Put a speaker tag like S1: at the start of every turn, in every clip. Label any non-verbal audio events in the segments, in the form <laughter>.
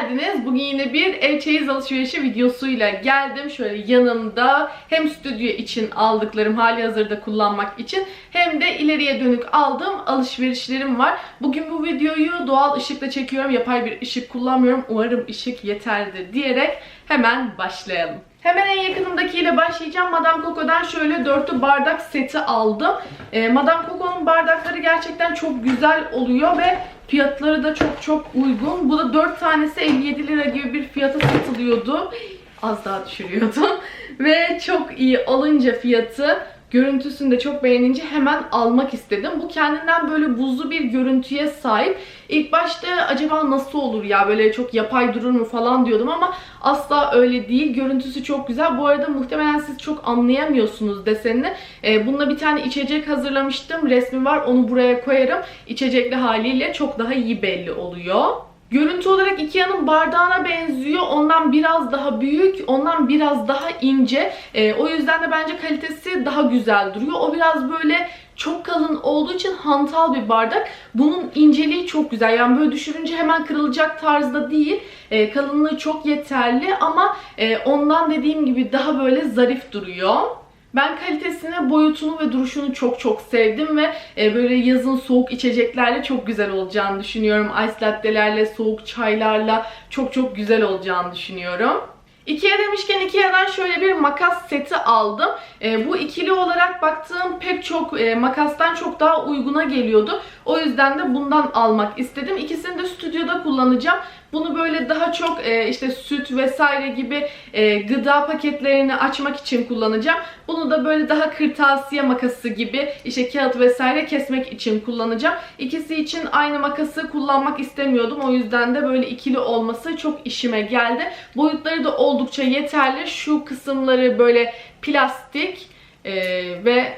S1: geldiniz. Bugün yine bir ev çeyiz alışverişi videosuyla geldim. Şöyle yanımda hem stüdyo için aldıklarım hali hazırda kullanmak için hem de ileriye dönük aldığım alışverişlerim var. Bugün bu videoyu doğal ışıkla çekiyorum. Yapay bir ışık kullanmıyorum. Umarım ışık yeterli diyerek hemen başlayalım. Hemen en yakınımdakiyle başlayacağım. Madame Coco'dan şöyle dörtlü bardak seti aldım. Ee, Madame Coco'nun bardakları gerçekten çok güzel oluyor ve fiyatları da çok çok uygun. Bu da 4 tanesi 57 lira gibi bir fiyata satılıyordu. Az daha düşürüyordum. <laughs> ve çok iyi olunca fiyatı görüntüsünü de çok beğenince hemen almak istedim. Bu kendinden böyle buzlu bir görüntüye sahip. İlk başta acaba nasıl olur ya böyle çok yapay durur mu falan diyordum ama asla öyle değil. Görüntüsü çok güzel. Bu arada muhtemelen siz çok anlayamıyorsunuz desenini. Ee, bununla bir tane içecek hazırlamıştım. Resmi var. Onu buraya koyarım. İçecekli haliyle çok daha iyi belli oluyor. Görüntü olarak Ikea'nın bardağına benziyor. Ondan biraz daha büyük, ondan biraz daha ince. Ee, o yüzden de bence kalitesi daha güzel duruyor. O biraz böyle çok kalın olduğu için hantal bir bardak. Bunun inceliği çok güzel. Yani böyle düşürünce hemen kırılacak tarzda değil. Ee, kalınlığı çok yeterli ama e, ondan dediğim gibi daha böyle zarif duruyor. Ben kalitesini, boyutunu ve duruşunu çok çok sevdim ve e, böyle yazın soğuk içeceklerle çok güzel olacağını düşünüyorum. Ice latte'lerle, soğuk çaylarla çok çok güzel olacağını düşünüyorum. Ikea demişken Ikea'dan şöyle bir makas seti aldım. E, bu ikili olarak baktığım pek çok e, makastan çok daha uyguna geliyordu. O yüzden de bundan almak istedim. İkisini de stüdyoda kullanacağım. Bunu böyle daha çok e, işte süt vesaire gibi e, gıda paketlerini açmak için kullanacağım. Bunu da böyle daha kırtasiye makası gibi işte kağıt vesaire kesmek için kullanacağım. İkisi için aynı makası kullanmak istemiyordum. O yüzden de böyle ikili olması çok işime geldi. Boyutları da oldukça yeterli. Şu kısımları böyle plastik e, ve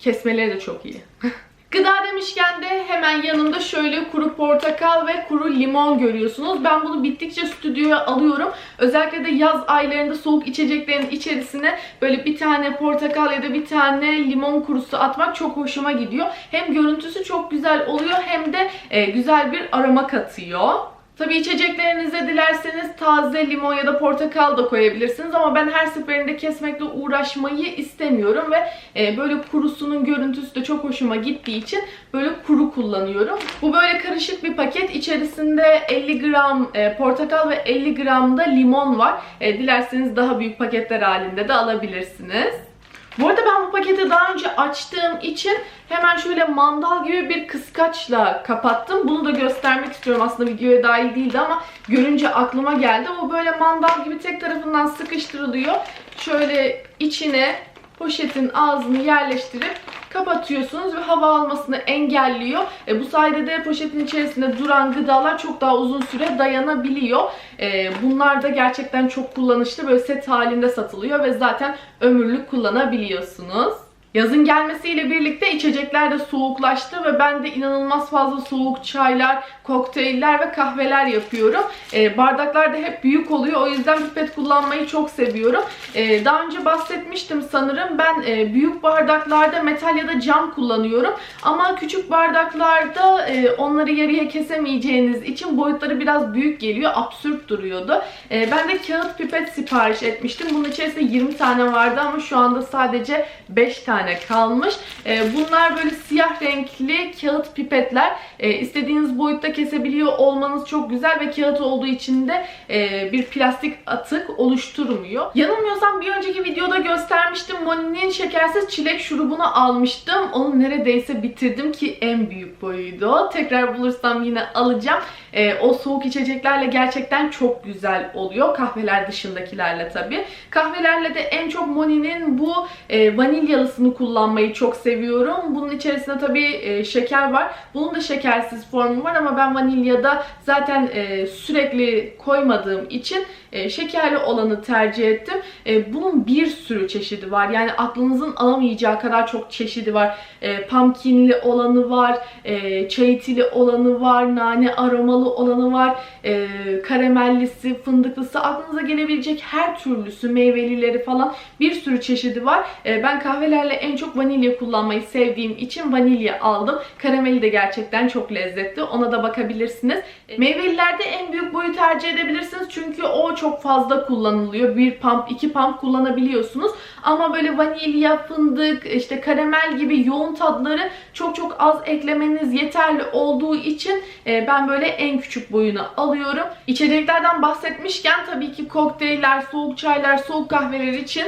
S1: kesmeleri de çok iyi. <laughs> Gıda demişken de hemen yanımda şöyle kuru portakal ve kuru limon görüyorsunuz. Ben bunu bittikçe stüdyoya alıyorum. Özellikle de yaz aylarında soğuk içeceklerin içerisine böyle bir tane portakal ya da bir tane limon kurusu atmak çok hoşuma gidiyor. Hem görüntüsü çok güzel oluyor hem de e, güzel bir aroma katıyor. Tabii içeceklerinize dilerseniz taze limon ya da portakal da koyabilirsiniz ama ben her seferinde kesmekle uğraşmayı istemiyorum ve e, böyle kurusunun görüntüsü de çok hoşuma gittiği için böyle kuru kullanıyorum. Bu böyle karışık bir paket. İçerisinde 50 gram e, portakal ve 50 gram da limon var. E, dilerseniz daha büyük paketler halinde de alabilirsiniz. Bu arada ben bu paketi daha önce açtığım için hemen şöyle mandal gibi bir kıskaçla kapattım. Bunu da göstermek istiyorum. Aslında videoya dahil değildi ama görünce aklıma geldi. O böyle mandal gibi tek tarafından sıkıştırılıyor. Şöyle içine poşetin ağzını yerleştirip kapatıyorsunuz ve hava almasını engelliyor. E, bu sayede de poşetin içerisinde duran gıdalar çok daha uzun süre dayanabiliyor. E, bunlar da gerçekten çok kullanışlı. Böyle set halinde satılıyor ve zaten ömürlük kullanabiliyorsunuz. Yazın gelmesiyle birlikte içecekler de soğuklaştı ve ben de inanılmaz fazla soğuk çaylar, kokteyller ve kahveler yapıyorum. E, bardaklar da hep büyük oluyor. O yüzden pipet kullanmayı çok seviyorum. E, daha önce bahsetmiştim sanırım. Ben e, büyük bardaklarda metal ya da cam kullanıyorum. Ama küçük bardaklarda e, onları yarıya kesemeyeceğiniz için boyutları biraz büyük geliyor. Absürt duruyordu. E, ben de kağıt pipet sipariş etmiştim. Bunun içerisinde 20 tane vardı ama şu anda sadece 5 tane kalmış. E, bunlar böyle siyah renkli kağıt pipetler. E, istediğiniz boyutta kesebiliyor olmanız çok güzel ve kağıt olduğu için de e, bir plastik atık oluşturmuyor. Yanılmıyorsam bir önceki videoda göstermiştim. Moni'nin şekersiz çilek şurubunu almıştım. Onu neredeyse bitirdim ki en büyük boyuydu. Tekrar bulursam yine alacağım. E, o soğuk içeceklerle gerçekten çok güzel oluyor. Kahveler dışındakilerle tabii. Kahvelerle de en çok Moni'nin bu e, vanilyalısını kullanmayı çok seviyorum. Bunun içerisinde tabii e, şeker var. Bunun da şekersiz formu var ama ben vanilyada zaten e, sürekli koymadığım için e, şekerli olanı tercih ettim. E, bunun bir sürü çeşidi var. Yani aklınızın alamayacağı kadar çok çeşidi var. E, pumpkinli olanı var, e, çayitili olanı var, nane aromalı olanı var, e, karamellisi, fındıklısı, aklınıza gelebilecek her türlüsü, meyvelileri falan bir sürü çeşidi var. E, ben kahvelerle en çok vanilya kullanmayı sevdiğim için vanilya aldım. Karameli de gerçekten çok lezzetli. Ona da bakabilirsiniz. E, Meyvelilerde en büyük boyu tercih edebilirsiniz. Çünkü o çok fazla kullanılıyor. Bir pump, iki pump kullanabiliyorsunuz. Ama böyle vanilya, fındık, işte karamel gibi yoğun tatları çok çok az eklemeniz yeterli olduğu için e, ben böyle en küçük boyunu alıyorum. İçeceklerden bahsetmişken tabii ki kokteyller, soğuk çaylar, soğuk kahveler için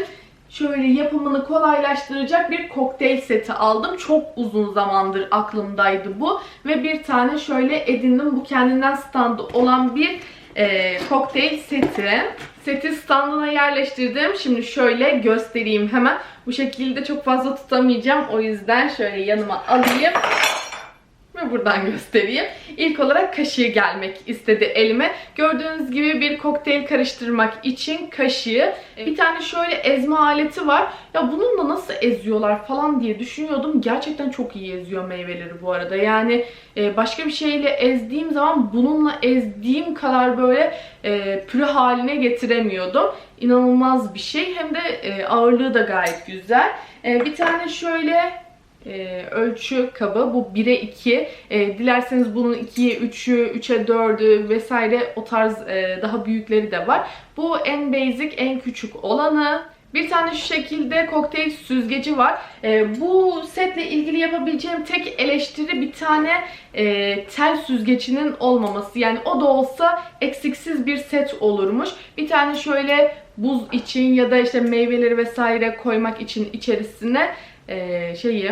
S1: şöyle yapımını kolaylaştıracak bir kokteyl seti aldım. Çok uzun zamandır aklımdaydı bu. Ve bir tane şöyle edindim. Bu kendinden standı olan bir e, kokteyl seti. Seti standına yerleştirdim. Şimdi şöyle göstereyim hemen. Bu şekilde çok fazla tutamayacağım. O yüzden şöyle yanıma alayım ve buradan göstereyim. İlk olarak kaşığı gelmek istedi elime. Gördüğünüz gibi bir kokteyl karıştırmak için kaşığı. Bir tane şöyle ezme aleti var. Ya bununla nasıl eziyorlar falan diye düşünüyordum. Gerçekten çok iyi eziyor meyveleri bu arada. Yani e, başka bir şeyle ezdiğim zaman bununla ezdiğim kadar böyle e, püre haline getiremiyordum. İnanılmaz bir şey. Hem de e, ağırlığı da gayet güzel. Bir tane şöyle e, ölçü kabı. Bu 1'e 2. E, dilerseniz bunun 2'ye 3'ü, 3'e 4'ü vesaire o tarz e, daha büyükleri de var. Bu en basic, en küçük olanı. Bir tane şu şekilde kokteyl süzgeci var. E, bu setle ilgili yapabileceğim tek eleştiri bir tane e, tel süzgecinin olmaması. Yani o da olsa eksiksiz bir set olurmuş. Bir tane şöyle buz için ya da işte meyveleri vesaire koymak için içerisine e, şeyi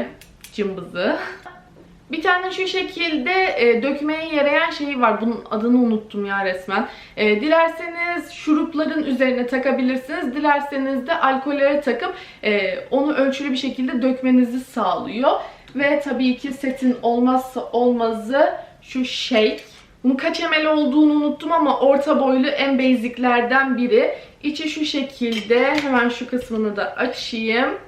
S1: cımbızı. <laughs> Bir tane şu şekilde e, dökmeye yarayan şeyi var. Bunun adını unuttum ya resmen. E, dilerseniz şurupların üzerine takabilirsiniz. Dilerseniz de alkollere takıp e, onu ölçülü bir şekilde dökmenizi sağlıyor. Ve tabii ki setin olmazsa olmazı şu shake. Bunun kaç ml olduğunu unuttum ama orta boylu en basiclerden biri. İçi şu şekilde. Hemen şu kısmını da açayım.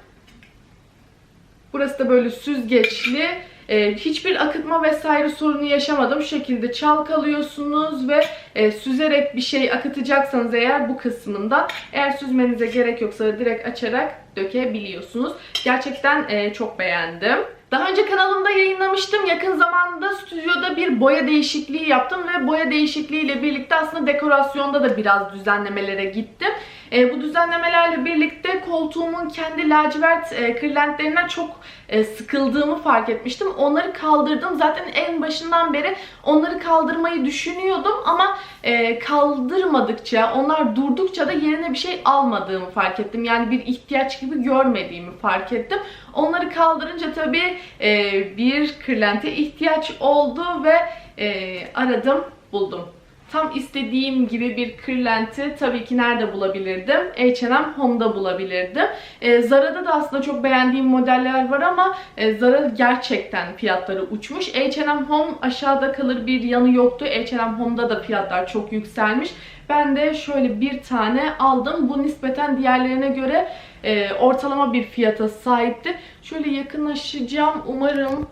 S1: Burası da böyle süzgeçli. Ee, hiçbir akıtma vesaire sorunu yaşamadım. Şu şekilde çalkalıyorsunuz ve e, süzerek bir şey akıtacaksanız eğer bu kısmında eğer süzmenize gerek yoksa direkt açarak dökebiliyorsunuz. Gerçekten e, çok beğendim. Daha önce kanalımda yayınlamıştım. Yakın zamanda stüdyoda bir boya değişikliği yaptım ve boya değişikliği ile birlikte aslında dekorasyonda da biraz düzenlemelere gittim. E, bu düzenlemelerle birlikte koltuğumun kendi lacivert e, kırlentlerinden çok e, sıkıldığımı fark etmiştim. Onları kaldırdım. Zaten en başından beri onları kaldırmayı düşünüyordum ama e, kaldırmadıkça, onlar durdukça da yerine bir şey almadığımı fark ettim. Yani bir ihtiyaç gibi görmediğimi fark ettim. Onları kaldırınca tabii e, bir kırlente ihtiyaç oldu ve e, aradım, buldum. Tam istediğim gibi bir kırlenti tabii ki nerede bulabilirdim? H&M Home'da bulabilirdim. E, Zara'da da aslında çok beğendiğim modeller var ama e, Zara gerçekten fiyatları uçmuş. H&M Home aşağıda kalır bir yanı yoktu. H&M Home'da da fiyatlar çok yükselmiş. Ben de şöyle bir tane aldım. Bu nispeten diğerlerine göre e, ortalama bir fiyata sahipti. Şöyle yakınlaşacağım. Umarım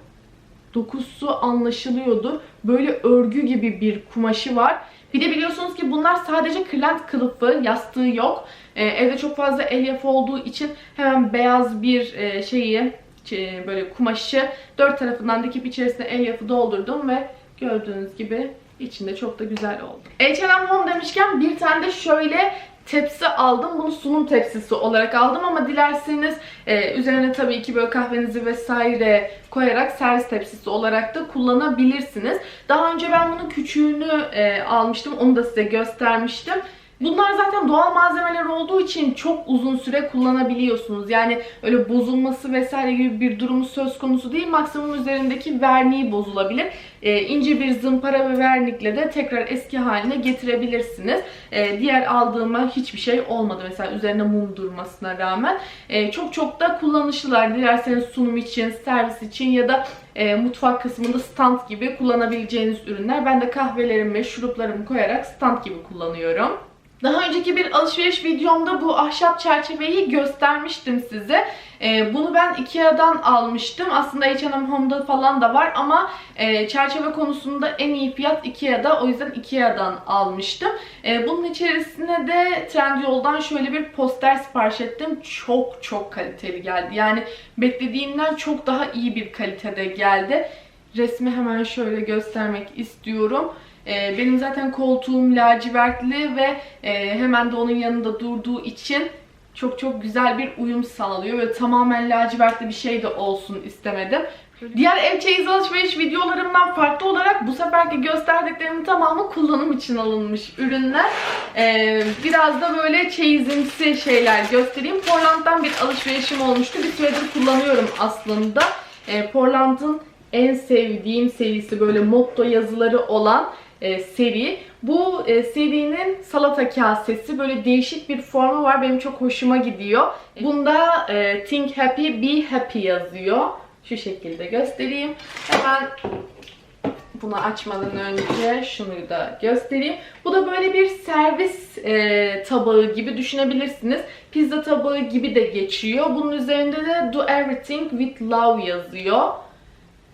S1: dokusu anlaşılıyordur. Böyle örgü gibi bir kumaşı var. Bir de biliyorsunuz ki bunlar sadece kırlent kılıfı, yastığı yok. Ee, evde çok fazla elyaf olduğu için hemen beyaz bir e, şeyi, şey, böyle kumaşı dört tarafından dikip içerisine elyafı doldurdum ve gördüğünüz gibi içinde çok da güzel oldu. H&M Home demişken bir tane de şöyle tepsi aldım. Bunu sunum tepsisi olarak aldım ama dilerseniz e, üzerine tabii ki böyle kahvenizi vesaire koyarak servis tepsisi olarak da kullanabilirsiniz. Daha önce ben bunun küçüğünü e, almıştım. Onu da size göstermiştim. Bunlar zaten doğal malzemeler olduğu için çok uzun süre kullanabiliyorsunuz. Yani öyle bozulması vesaire gibi bir durumu söz konusu değil. Maksimum üzerindeki verniği bozulabilir. Ee, ince bir zımpara ve vernikle de tekrar eski haline getirebilirsiniz. Ee, diğer aldığıma hiçbir şey olmadı. Mesela üzerine mum durmasına rağmen. Ee, çok çok da kullanışlılar. Dilerseniz sunum için, servis için ya da e, mutfak kısmında stand gibi kullanabileceğiniz ürünler. Ben de kahvelerimi, şuruplarımı koyarak stand gibi kullanıyorum. Daha önceki bir alışveriş videomda bu ahşap çerçeveyi göstermiştim size. Ee, bunu ben Ikea'dan almıştım. Aslında H&M Home'da falan da var ama e, çerçeve konusunda en iyi fiyat Ikea'da. O yüzden Ikea'dan almıştım. Ee, bunun içerisine de Trendyol'dan şöyle bir poster sipariş ettim. Çok çok kaliteli geldi. Yani beklediğimden çok daha iyi bir kalitede geldi. Resmi hemen şöyle göstermek istiyorum. Ee, benim zaten koltuğum lacivertli ve e, hemen de onun yanında durduğu için çok çok güzel bir uyum sağlıyor ve tamamen lacivertli bir şey de olsun istemedim. Diğer ev çeyiz alışveriş videolarımdan farklı olarak bu seferki gösterdiklerimin tamamı kullanım için alınmış ürünler. Ee, biraz da böyle çeyizimsi şeyler göstereyim. Portland'dan bir alışverişim olmuştu. Bir süredir kullanıyorum aslında. Ee, Portland'ın en sevdiğim serisi böyle motto yazıları olan e, seri. Bu e, serinin salata kasesi böyle değişik bir formu var. Benim çok hoşuma gidiyor. Bunda e, Think Happy, Be Happy yazıyor. Şu şekilde göstereyim. Hemen bunu açmadan önce şunu da göstereyim. Bu da böyle bir servis e, tabağı gibi düşünebilirsiniz. Pizza tabağı gibi de geçiyor. Bunun üzerinde de Do Everything with Love yazıyor.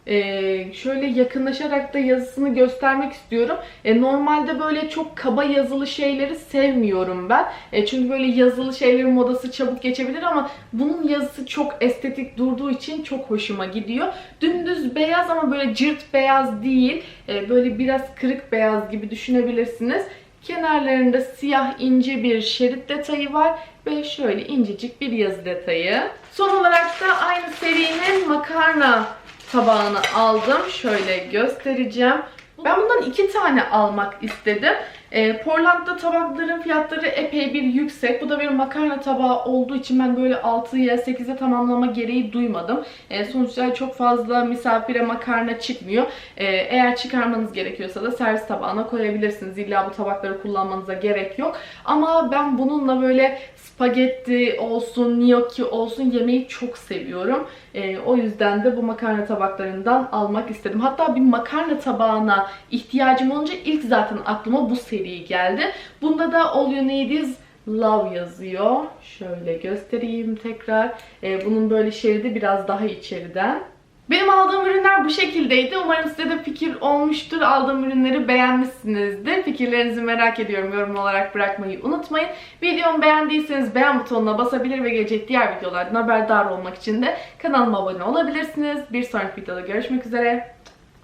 S1: Ee, şöyle yakınlaşarak da yazısını göstermek istiyorum. Ee, normalde böyle çok kaba yazılı şeyleri sevmiyorum ben. Ee, çünkü böyle yazılı şeylerin modası çabuk geçebilir ama bunun yazısı çok estetik durduğu için çok hoşuma gidiyor. Dümdüz beyaz ama böyle cırt beyaz değil. Ee, böyle biraz kırık beyaz gibi düşünebilirsiniz. Kenarlarında siyah ince bir şerit detayı var ve şöyle incecik bir yazı detayı. Son olarak da aynı serinin makarna tabağını aldım. Şöyle göstereceğim. Ben bundan iki tane almak istedim. E, Portland'da tabakların fiyatları epey bir yüksek. Bu da bir makarna tabağı olduğu için ben böyle 6'ya 8'e tamamlama gereği duymadım. E, sonuçta çok fazla misafire makarna çıkmıyor. E, eğer çıkarmanız gerekiyorsa da servis tabağına koyabilirsiniz. İlla bu tabakları kullanmanıza gerek yok. Ama ben bununla böyle spagetti olsun, gnocchi olsun yemeği çok seviyorum. E, o yüzden de bu makarna tabaklarından almak istedim. Hatta bir makarna tabağına ihtiyacım olunca ilk zaten aklıma bu seri geldi. Bunda da All You Need Is Love yazıyor. Şöyle göstereyim tekrar. E, bunun böyle şeridi biraz daha içeriden. Benim aldığım ürünler bu şekildeydi. Umarım size de fikir olmuştur. Aldığım ürünleri beğenmişsinizdir. Fikirlerinizi merak ediyorum. Yorum olarak bırakmayı unutmayın. Videomu beğendiyseniz beğen butonuna basabilir ve gelecek diğer videolardan haberdar olmak için de kanalıma abone olabilirsiniz. Bir sonraki videoda görüşmek üzere.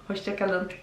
S1: Hoşçakalın.